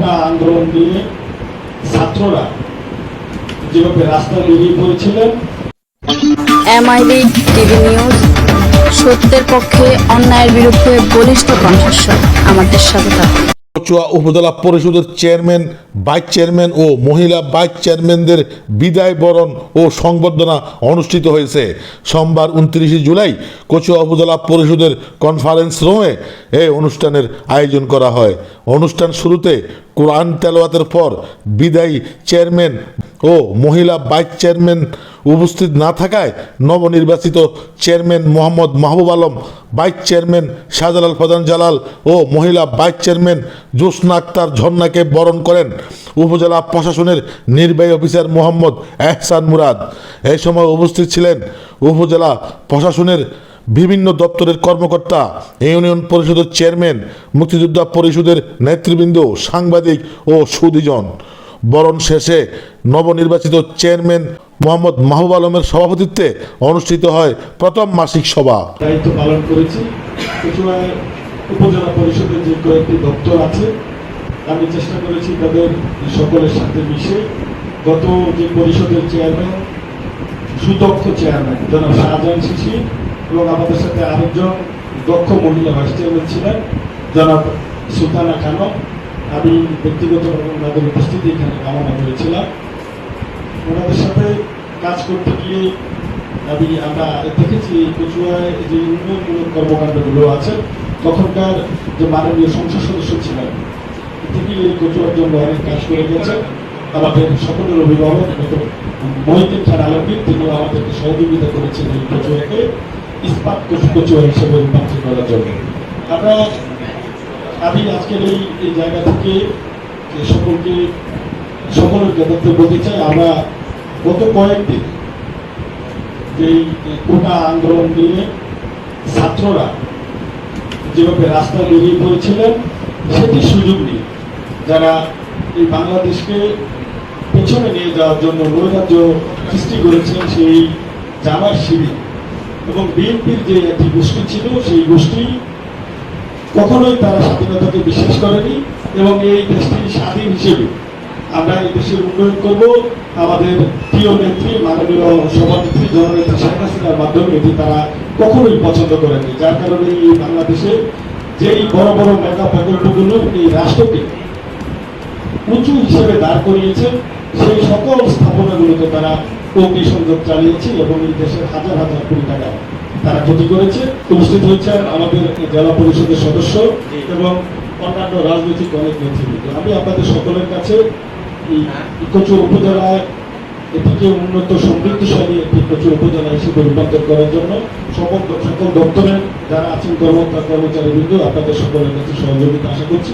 কোটা আন্দোলন নিয়ে ছাত্ররা যেভাবে রাস্তা বেরিয়ে পড়েছিলেন এমআইবি টিভি নিউজ, সত্যের পক্ষে অন্যায়ের বিরুদ্ধে বলিষ্ঠ কণ্ঠস্বর। আমাদের সাথে কচুয়া উপজেলা পরিষদের চেয়ারম্যান, ভাইস চেয়ারম্যান ও মহিলা ভাইস চেয়ারম্যানদের বিদায় বরণ ও সংবর্ধনা অনুষ্ঠিত হয়েছে। সোমবার উনত্রিশে জুলাই কচুয়া উপজেলা পরিষদের কনফারেন্স রুমে এই অনুষ্ঠানের আয়োজন করা হয়। অনুষ্ঠান শুরুতে কোরআন তেলাওয়াতের পর বিদায়ী চেয়ারম্যান ও মহিলা ভাইস চেয়ারম্যান উপস্থিত না থাকায় নবনির্বাচিত chairman Mohammad Mahbub Alam, vice chairman Shahjalal Pradhan Jalal ও মহিলা ভাইস চেয়ারম্যান জোসনা আক্তার ঝর্ণাকে বরণ করেন উপজেলা প্রশাসনের নির্বাহী অফিসার মোহাম্মদ এহসান মুরাদ। এই সময় উপস্থিত ছিলেন উপজেলা প্রশাসনের বিভিন্ন দপ্তরের কর্মকর্তা, ইউনিয়ন পরিষদের চেয়ারম্যান, মুক্তিযোদ্ধা পরিষদের নেতৃবৃন্দ, সাংবাদিক ও সুদীজন বরণ শেষে নবনির্বাচিত চেয়ারম্যান মোহাম্মদ মাহবুব আলমের সভাপতিত্বে অনুষ্ঠিত হয় প্রথম মাসিক সভা। দায়িত্ব পালন করেছি। উপজেলা পরিষদের যে কয়েকটি দপ্তর আছে, আমি চেষ্টা করেছি তাদের সকলের সাথে মিশে গত যে পরিষদের চেয়ারম্যান, সুদক্ষ চেয়ারম্যান, জনাব শাহজাহান শিশি এবং আমাদের সাথে আরেকজন দক্ষ মহিলা ভাইস চেয়ারম্যান ছিলেন, জনাব সুলতানা খানম। আমি ব্যক্তিগত এবং ওনাদের উপস্থিতি এখানে কামনা করেছিলাম। ওনাদের সাথে কাজ করতে গিয়ে আমি, আমরা দেখেছি কচুয়ায় যে উন্নয়নমূলক কর্মকাণ্ডগুলো আছে, তখনকার যে মাননীয় সংসদ সদস্য ছিলেন, তিনি এই কচুয়ার জন্য অনেক কাজ করে গেছেন। আমাদের সকলের অভিভাবক মহিদিন খান আলমগীর তিনি আমাদেরকে সহযোগিতা করেছেন এই কচুয়াকে, ইস্পাত কচু- কচুয়া হিসেবে রূপান্তর করার জন্য। আমরা আমি আজকের এই জায়গা থেকে যে সকলকে সকলের জ্ঞাতার্থে বলতে চাই, আমরা গত কয়েকদিন যেই কোটা আন্দোলন নিয়ে ছাত্ররা যেভাবে রাস্তায় বেরিয়ে পড়েছিলেন, সেটি সুযোগ নেই যারা এই বাংলাদেশকে পেছনে নিয়ে যাওয়ার জন্য নৈরাজ্য সৃষ্টি করেছেন, সেই জামার শিবির এবং বিএনপির যে একটি গোষ্ঠী ছিল, সেই গোষ্ঠী কখনোই তারা স্বাধীনতাকে বিশ্বাস করেনি এবং এই দেশটি স্বাধীন হিসেবে আমরা এই দেশের উন্নয়ন করব। আমাদের প্রিয় নেত্রী, মাননীয় সভানেত্রী জননেত্রী শেখ হাসিনার মাধ্যমে এটি তারা কখনোই পছন্দ করেনি। যার কারণে এই বাংলাদেশে যেই বড় বড় মেগা প্রকল্পগুলো এই রাষ্ট্রকে উঁচু হিসেবে দাঁড় করিয়েছে, সেই সকল স্থাপনাগুলোতে তারা অগ্নিসংযোগ চালিয়েছে এবং এই দেশের হাজার হাজার কোটি টাকা তারা ক্ষতি করেছে। উপস্থিত হয়েছেন আমাদের জেলা পরিষদের সদস্য এবং অন্যান্য রাজনৈতিক অনেক নেতৃবৃন্দ। আমি আপনাদের সকলের কাছে এই কচুর উপজেলায় এটিকে উন্নত সমৃদ্ধশালী একটি কচুর উপজেলা হিসেবে রূপান্তর করার জন্য সকল সকল দপ্তরের যারা আছেন কর্মকর্তা কর্মচারী বৃন্দ আপনাদের সকলের কাছে সহযোগিতা আশা করছি।